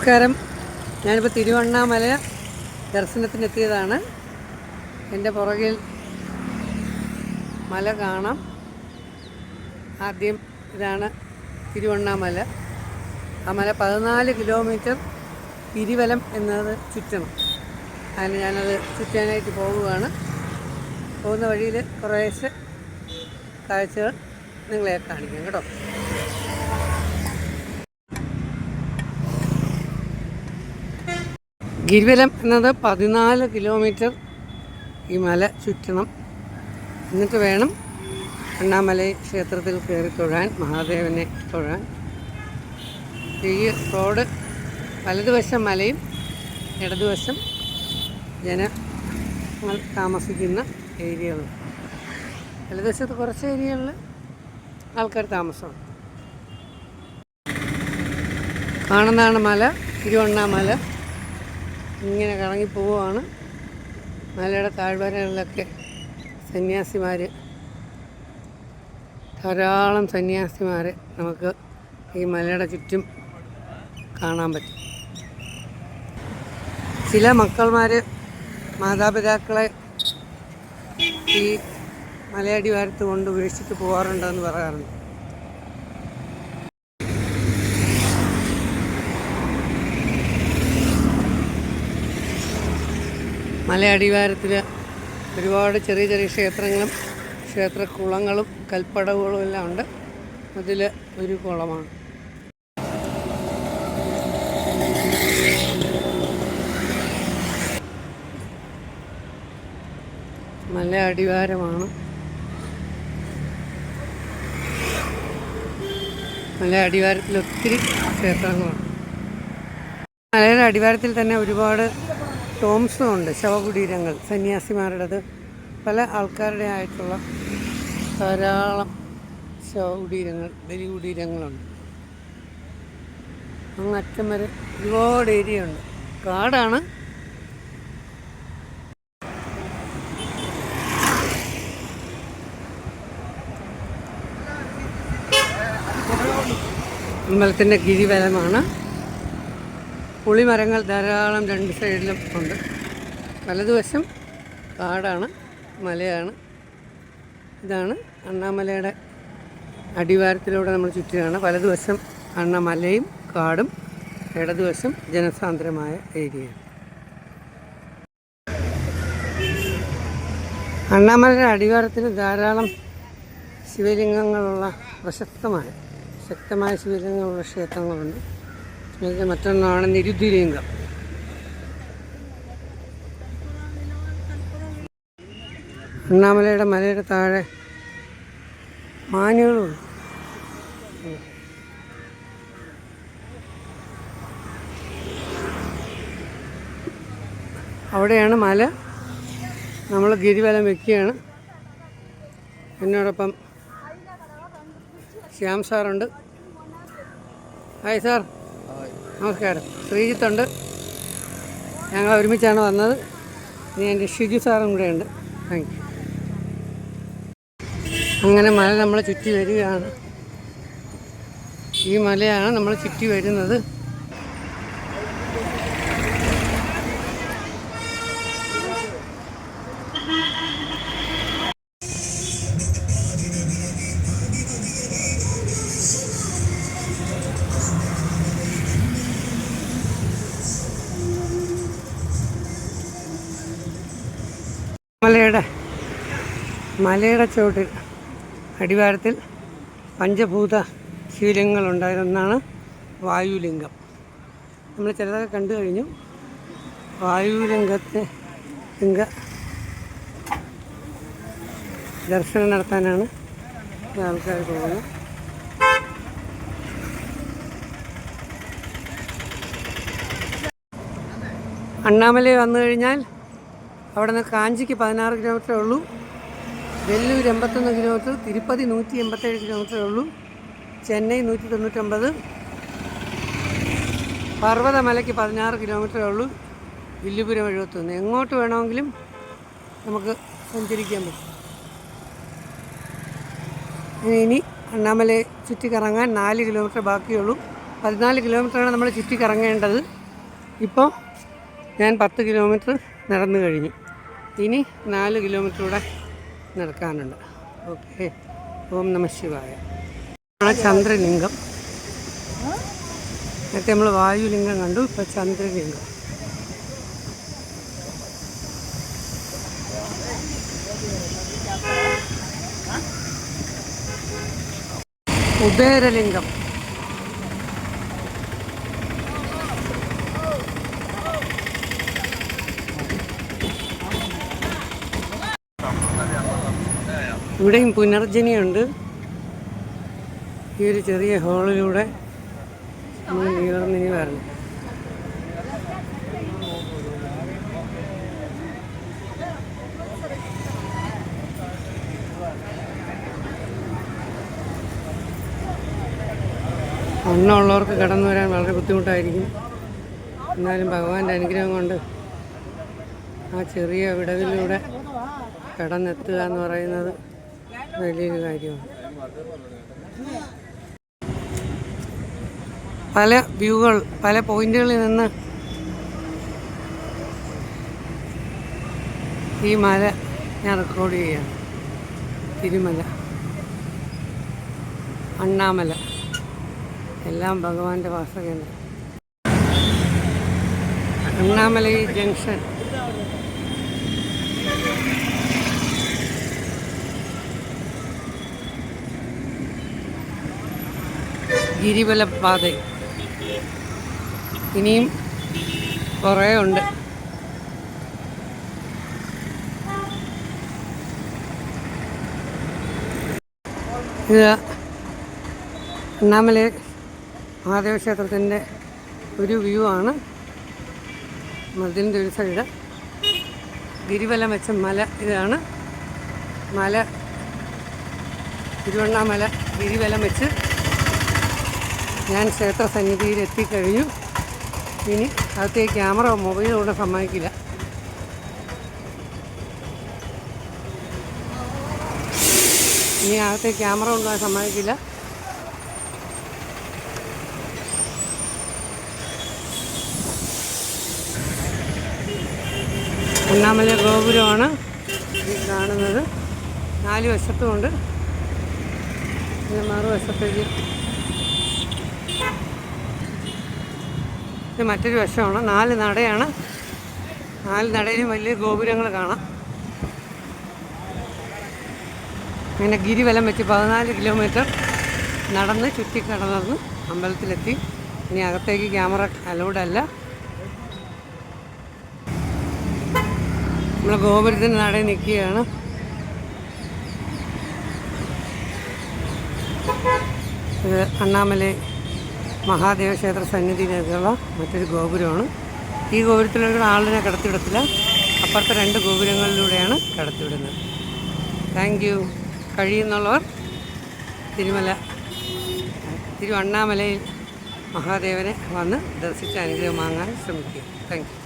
നമസ്കാരം. ഞാനിപ്പോൾ തിരുവണ്ണാമല ദർശനത്തിനെത്തിയതാണ്. എന്റെ പുറകിൽ മല കാണാം. ആദ്യം ഇതാണ് തിരുവണ്ണാമല. ആ മല പതിനാല് കിലോമീറ്റർ തിരുവലം എന്നത് ചുറ്റണം. അതിന് ഞാനത് ചുറ്റാനായിട്ട് പോവുകയാണ്. പോകുന്ന വഴിയിൽ കുറേശ്ശെ കാഴ്ചകൾ നിങ്ങളെ കാണിക്കാം കേട്ടോ. ഗിരിവലം എന്നത് പതിനാല് കിലോമീറ്റർ ഈ മല ചുറ്റണം. എന്നിട്ട് വേണം അണ്ണാമലൈ ക്ഷേത്രത്തിൽ കയറി തൊഴാൻ മഹാദേവനെ തൊഴാൻ. ഈ റോഡ് വലതുവശം മലയും ഇടതുവശം ജനങ്ങൾ താമസിക്കുന്ന ഏരിയകളും. വലതുവശത്ത് കുറച്ച് ഏരിയകളിൽ ആൾക്കാർ താമസമുണ്ട് കാണുന്നതാണ് മല തിരുവണ്ണാമല. ഇങ്ങനെ കറങ്ങി പോവുകയാണ്. മലയുടെ താഴ്വരകളിലൊക്കെ സന്യാസിമാർ ധാരാളം സന്യാസിമാരെ നമുക്ക് ഈ മലയുടെ ചുറ്റും കാണാൻ പറ്റും. ചില മക്കൾമാർ മാതാപിതാക്കളെ ഈ മലയടിവാരത്ത് കൊണ്ട് ഉപേക്ഷിച്ച് പോകാറുണ്ടെന്ന് പറയാറുണ്ട്. മലയടിവാരത്തിൽ ഒരുപാട് ചെറിയ ചെറിയ ക്ഷേത്രങ്ങളും ക്ഷേത്രക്കുളങ്ങളും കൽപ്പടവുകളും എല്ലാം ഉണ്ട്. അതിൽ ഒരു കുളമാണ്. മല അടിവാരമാണ് മല അടിവാരത്തിൽ ഒത്തിരി ക്ഷേത്രങ്ങളുണ്ട് മലയുടെ അടിവാരത്തിൽ തന്നെ ഒരുപാട് ടോംസും ഉണ്ട് ശവകുടീരങ്ങൾ സന്യാസിമാരുടേത്. പല ആൾക്കാരുടെ ആയിട്ടുള്ള ധാരാളം ശവകുടീരങ്ങൾ ബലികുടീരങ്ങളുണ്ട്. അങ്ങ് അറ്റം വരെ ഒരുപാട് ഏരിയ ഉണ്ട് കാടാണ്. അമ്പലത്തിന്റെ ഗിരിവലമാണ് പുളിമരങ്ങൾ ധാരാളം രണ്ട് സൈഡിലും ഉണ്ട്. വലതുവശം കാടാണ് മലയാണ്. ഇതാണ് അണ്ണാമലയുടെ അടിവാരത്തിലൂടെ നമ്മൾ ചുറ്റുകയാണ് വലതുവശം അണ്ണാമലയും കാടും ഇടതുവശം ജനസാന്ദ്രമായ ഏരിയയാണ് അണ്ണാമലയുടെ അടിവാരത്തിന് ധാരാളം ശിവലിംഗങ്ങളുള്ള പ്രശസ്തമായ ശക്തമായ ശിവലിംഗങ്ങളുള്ള ക്ഷേത്രങ്ങളുണ്ട്. മറ്റൊന്നാണ് നിരുദ്ധിലിംഗം അണ്ണാമലയുടെ മലയുടെ താഴെ മാനുകളുണ്ട് അവിടെയാണ് മല. നമ്മൾ ഗിരിവലം വെക്കുകയാണ്. എന്നോടൊപ്പം ശ്യാം സാറുണ്ട്. Hi sir. നമസ്കാരം. ശ്രീജിത്തുണ്ട്. ഞങ്ങൾ ഒരുമിച്ചാണ് വന്നത്. ഇനി എന്റെ ഷിജു സാറും കൂടെ ഉണ്ട് താങ്ക് യു അങ്ങനെ മല നമ്മളെ ചുറ്റി വരികയാണ്. ഈ മലയാണ് നമ്മൾ ചുറ്റി വരുന്നത്. മലയുടെ മലയുടെ ചുവട്ടിൽ അടിവാരത്തിൽ പഞ്ചഭൂത ശിവലിംഗങ്ങളുണ്ടായിരുന്നാണ് വായുലിംഗം. നമ്മൾ ചിലതൊക്കെ കണ്ടു കഴിഞ്ഞു. വായുലിംഗത്തെ ലിംഗ ദർശനം നടത്താനാണ് ആൾക്കാർ പോകുന്നത്. അണ്ണാമലയിൽ വന്നു കഴിഞ്ഞാൽ അവിടെ നിന്ന് കാഞ്ചിക്ക് പതിനാറ് കിലോമീറ്ററേ ഉള്ളൂ. വെല്ലൂർ എൺപത്തൊന്ന് കിലോമീറ്റർ തിരുപ്പതി നൂറ്റി എൺപത്തേഴ് കിലോമീറ്ററേ ഉള്ളൂ. ചെന്നൈ നൂറ്റി തൊണ്ണൂറ്റൊമ്പത് പർവതമലയ്ക്ക് പതിനാറ് കിലോമീറ്ററേ ഉള്ളൂ. വില്ലുപുരം എഴുപത്തൊന്ന്. എങ്ങോട്ട് വേണമെങ്കിലും നമുക്ക് സഞ്ചരിക്കാൻ പറ്റും. ഇനി അണ്ണാമല ചുറ്റിക്കറങ്ങാൻ നാല് കിലോമീറ്റർ ബാക്കിയുള്ളൂ. പതിനാല് കിലോമീറ്ററാണ് നമ്മൾ ചുറ്റിക്കറങ്ങേണ്ടത്. ഇപ്പോൾ ഞാൻ പത്ത് കിലോമീറ്റർ നടന്നു കഴിഞ്ഞു. ഇനി നാല് കിലോമീറ്റർ കൂടെ നടക്കാനുണ്ട്. ഓക്കെ ഓം നമ ശിവായ. ചന്ദ്രലിംഗം. നേരത്തെ നമ്മൾ വായുലിംഗം കണ്ടു ഇപ്പോൾ ചന്ദ്രലിംഗം. കുബേരലിംഗം ഇവിടെയും പുനർജനിയുണ്ട്. ഈ ഒരു ചെറിയ ഹോളിലൂടെ നമ്മൾ നീളർന്നിനി വരണം. അന്നുള്ളവർക്ക് കടന്നു വരാൻ വളരെ ബുദ്ധിമുട്ടായിരിക്കും. എന്നാലും ഭഗവാന്റെ അനുഗ്രഹം കൊണ്ട് ആ ചെറിയ വിടവിലൂടെ കടന്നെത്തുക എന്ന് പറയുന്നത് വലിയൊരു കാര്യമാണ്. പല വ്യൂകൾ പല പോയിന്റുകളിൽ നിന്ന് ഈ മല ഞാൻ റെക്കോർഡ് ചെയ്യുകയാണ്. തിരുമല അണ്ണാമല എല്ലാം ഭഗവാന്റെ വാസകേന്ദ്രം. അണ്ണാമലൈ ജംഗ്ഷൻ. ഗിരിവലപാത ഇനിയും കുറേ ഉണ്ട്. ഇത് മഹാദേവ ക്ഷേത്രത്തിന്റെ ഒരു വ്യൂ ആണ്. മതിലിന്റെ ഒരു സൈഡ്. ഗിരിവലം വെച്ച മല ഇതാണ്. മല തിരുവണ്ണാമല ഗിരിവലം വെച്ച് ഞാൻ ക്ഷേത്ര സന്നിധിയിൽ എത്തിക്കഴിഞ്ഞു ഇനി അകത്തേക്ക് ക്യാമറ മൊബൈൽ കൊണ്ട് സമ്മതിക്കില്ല. ഇനി അകത്തേക്ക് ക്യാമറ കൊണ്ടുപോകാൻ സമ്മതിക്കില്ല. ഒന്നാമലെ ഗോപുരമാണ് ഈ കാണുന്നത്. നാല് വശത്തുമുണ്ട് പിന്നെ മറുവശത്തേക്ക് ഇത് മറ്റൊരു വശമാണ്. നാല് നടയാണ്. നാല് നടയിലും വലിയ ഗോപുരങ്ങൾ കാണാം. അങ്ങനെ ഗിരിവലം വെച്ച് പതിനാല് കിലോമീറ്റർ നടന്ന് ചുറ്റി ചുറ്റിക്കടന്ന് അമ്പലത്തിലെത്തി. ഇനി അകത്തേക്ക് ക്യാമറ അലൗഡല്ല. നമ്മൾ ഗോപുരത്തിന്റെ നടയിൽ നിൽക്കുകയാണ്. അണ്ണാമലൈ മഹാദേവ ക്ഷേത്ര സന്നിധിയിലേക്കുള്ള മറ്റൊരു ഗോപുരമാണ്. ഈ ഗോപുരത്തിലൂടെ ആളിനെ കടത്തിവിടത്തില്ല. അപ്പുറത്തെ രണ്ട് ഗോപുരങ്ങളിലൂടെയാണ് കടത്തിവിടുന്നത്. താങ്ക് യു കഴിയുന്നുള്ളവർ തിരുമല തിരുവണ്ണാമലയിൽ മഹാദേവനെ വന്ന് ദർശിച്ച് അനുഗ്രഹം വാങ്ങാൻ ശ്രമിക്കുക. Thank you